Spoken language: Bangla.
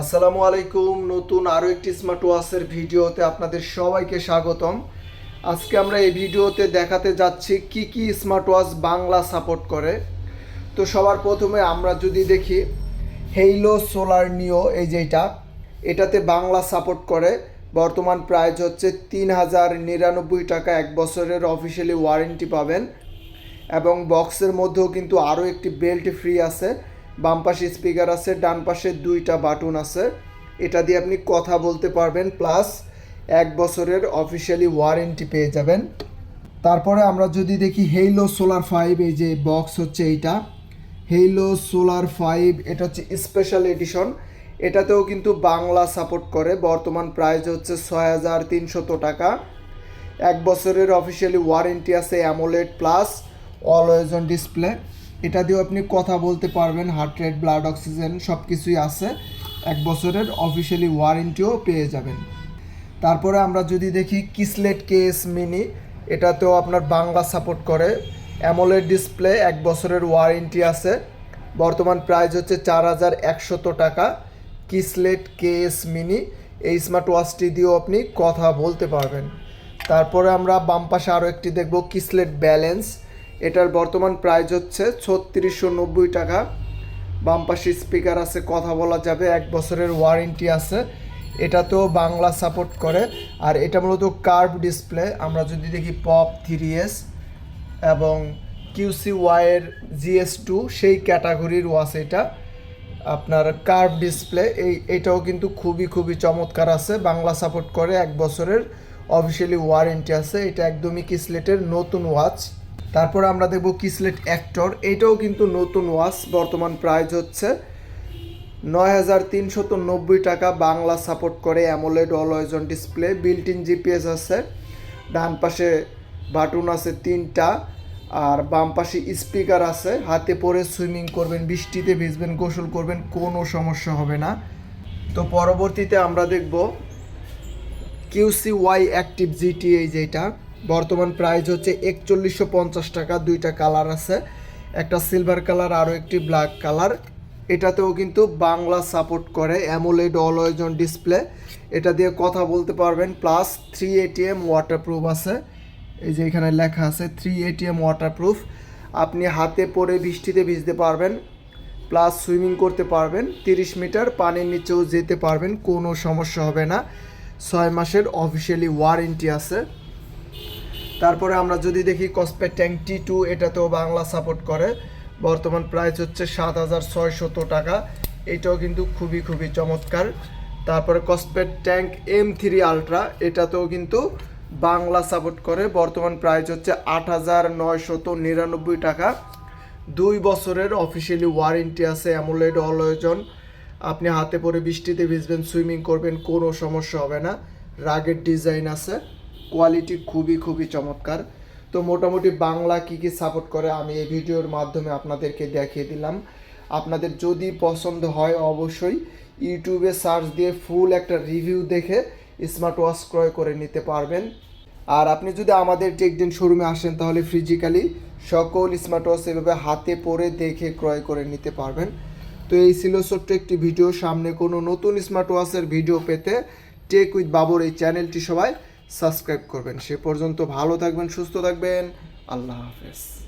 আসসালামু আলাইকুম, নতুন আরও একটি স্মার্ট ওয়াচের ভিডিওতে আপনাদের সবাইকে স্বাগতম। আজকে আমরা এই ভিডিওতে দেখাতে যাচ্ছি কি কি স্মার্ট ওয়াচ বাংলা সাপোর্ট করে। তো সবার প্রথমে আমরা যদি দেখি হেইলো সোলার নিও এই যেটা এটাতে বাংলা সাপোর্ট করে। বর্তমান প্রাইস হচ্ছে তিন হাজার নিরানব্বই টাকা, এক বছরের অফিসিয়ালি ওয়ারেন্টি পাবেন। এবং বক্সের মধ্যেও কিন্তু আরও একটি বেল্ট ফ্রি আছে। বাম পাশে স্পিকার আছে, ডান পাশে দুইটা বাটন আছে। এটা দিয়ে আপনি কথা বলতে পারবেন প্লাস এক বছরের অফিসিয়ালি ওয়ারেন্টি পেয়ে যাবেন। তারপরে আমরা যদি দেখি হেইলো সোলার ফাইভ এই যে বক্স হচ্ছে এইটা। হেইলো সোলার ফাইভ এটা হচ্ছে স্পেশাল এডিশন এটাতেও কিন্তু বাংলা সাপোর্ট করে। বর্তমান প্রাইস হচ্ছে ছয় হাজার তিনশত টাকা। এক বছরের অফিসিয়ালি ওয়ারেন্টি আছে AMOLED plus always on display এটা দিয়েও আপনি কথা বলতে পারবেন হার্ট রেট ব্লাড অক্সিজেন সব কিছুই আছে। এক বছরের অফিসিয়ালি ওয়ারেন্টিও পেয়ে যাবেন। তারপরে আমরা যদি দেখি কিসলেট কেস মিনি এটাতেও আপনার বাংলা সাপোর্ট করে। অ্যামোলেড ডিসপ্লে এক বছরের ওয়ারেন্টি আছে। বর্তমান প্রাইস হচ্ছে চার হাজার একশত টাকা। কিসলেট কেএস মিনি এই স্মার্ট ওয়াচটি দিয়েও আপনি কথা বলতে পারবেন। তারপরে আমরা বাম পাশে আরও একটি দেখব কিসলেট ব্যালেন্স এটার বর্তমান প্রাইস হচ্ছে ছত্রিশশো নব্বই টাকা। বাম পাশে স্পিকার আছে, কথা বলা যাবে, এক বছরের ওয়ারেন্টি আছে। এটা তো বাংলা সাপোর্ট করে। আর এটা মূলত কার্ভ ডিসপ্লে আমরা যদি দেখি পপ থ্রি এস এবং কিউসি ওয়াইয়ের জিএস টু সেই ক্যাটাগরির ওয়াচ এটা। আপনার কার্ভ ডিসপ্লে এই, এটাও কিন্তু খুবই খুবই চমৎকার আছে। বাংলা সাপোর্ট করে, এক বছরের অফিসিয়ালি ওয়ারেন্টি আছে। এটা একদমই কিসলেটের নতুন ওয়াচ তারপর আমরা দেখব কিসলেট অ্যাক্টর এটাও কিন্তু নতুন ওয়াচ, বর্তমান প্রাইস হচ্ছে নয় হাজার নব্বই টাকা। বাংলা সাপোর্ট করে AMOLED always on display built in GPS আছে। ডান পাশে বাটন আছে তিনটা, আর বাম পাশে স্পিকার আছে। হাতে পরে সুইমিং করবেন, বৃষ্টিতে ভিজবেন, গোসল করবেন, কোনো সমস্যা হবে না। তো পরবর্তীতে আমরা দেখব কিউসি ওয়াই অ্যাক্টিভ জিটি এই যেটা। বর্তমান প্রাইস হচ্ছে একচল্লিশশো পঞ্চাশ টাকা, দুইটা কালার আছে। একটা সিলভার কালার আরও একটি ব্ল্যাক কালার এটাতেও কিন্তু বাংলা সাপোর্ট করে অ্যামোলেড অলওয়েজন ডিসপ্লে এটা দিয়ে কথা বলতে পারবেন প্লাস থ্রি এটিএম ওয়াটারপ্রুফ আছে। এই যে এখানে লেখা আছে থ্রি এটিএম ওয়াটারপ্রুফ আপনি হাতে পরে বৃষ্টিতে ভিজতে পারবেন প্লাস সুইমিং করতে পারবেন, তিরিশ মিটার পানির নিচেও যেতে পারবেন, কোনো সমস্যা হবে না। ছয় মাসের অফিসিয়ালি ওয়ারেন্টি আছে। তারপরে আমরা যদি দেখি কসপেট ট্যাঙ্ক টি টু এটাতেও বাংলা সাপোর্ট করে। বর্তমান প্রাইস হচ্ছে সাত হাজার ছয়শত টাকা। এটাও কিন্তু খুবই খুবই চমৎকার। তারপরে Kospet tank M three ultra এটাতেও কিন্তু বাংলা সাপোর্ট করে। বর্তমান প্রাইস হচ্ছে আট হাজার নয়শত নিরানব্বই টাকা। দুই বছরের অফিসিয়ালি ওয়ারেন্টি আছে অ্যামোলেড অলয়োজন আপনি হাতে পরে বৃষ্টিতে ভিজবেন সুইমিং করবেন, কোনো সমস্যা হবে না। রাগের ডিজাইন আছে। কোয়ালিটি খুবই খুবই চমৎকার। তো মোটামুটি বাংলা কি কি সাপোর্ট করে আমি এই ভিডিওর মাধ্যমে আপনাদেরকে দেখিয়ে দিলাম। আপনাদের যদি পছন্দ হয় অবশ্যই ইউটিউবে সার্চ দিয়ে ফুল একটা রিভিউ দেখে স্মার্ট ওয়াচ ক্রয় করে নিতে পারবেন। আর আপনি যদি আমাদের টেকদিন শোরুমে আসেন তাহলে ফিজিক্যালি সকল স্মার্ট ওয়াচ এভাবে হাতে পরে দেখে ক্রয় করে নিতে পারবেন। তো এই ছিল ছোট্ট একটি ভিডিও। সামনে কোনো নতুন স্মার্ট ওয়াচের ভিডিও পেতে টেক উইথ বাবুর এই চ্যানেলটি সবাই সাবস্ক্রাইব করবেন। সে পর্যন্ত ভালো থাকবেন সুস্থ থাকবেন। আল্লাহ হাফেজ।